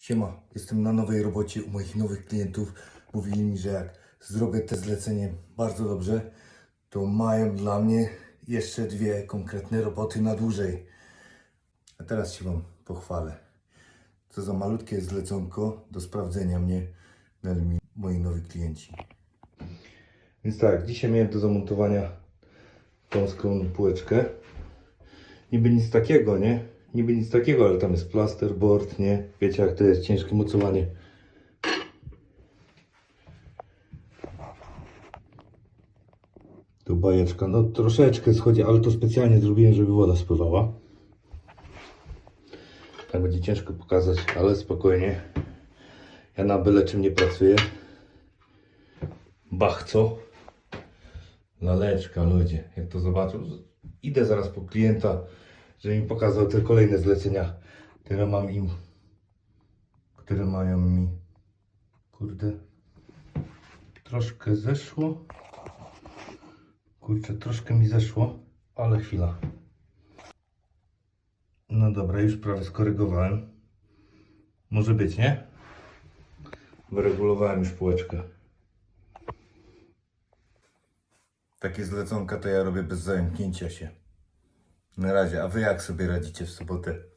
Siema, jestem na nowej robocie u moich nowych klientów. Mówili mi, że jak zrobię te zlecenie bardzo dobrze, to mają dla mnie jeszcze dwie konkretne roboty na dłużej. A teraz się Wam pochwalę. Co za malutkie zleconko do sprawdzenia mnie dali mi moi nowi klienci. Więc tak, dzisiaj miałem do zamontowania tą skromną półeczkę. Niby nic takiego, nie? Niby nic takiego, ale tam jest plasterboard, nie? Wiecie jak to jest, ciężkie mocowanie. Tu bajeczka, no troszeczkę schodzi, ale to specjalnie zrobiłem, żeby woda spływała. Tak będzie ciężko pokazać, ale spokojnie. Ja na byle czym nie pracuję. Bachco. Laleczka, ludzie, jak to zobaczą. Idę zaraz po klienta, żeby mi pokazał te kolejne zlecenia, które mam im, które mają mi, kurde, troszkę zeszło. Kurczę, troszkę mi zeszło, ale chwila. No dobra, już prawie skorygowałem. Może być, nie? Wyregulowałem już półeczkę. Takie zleconka to ja robię bez zająknięcia się. Na razie, a wy jak sobie radzicie w sobotę?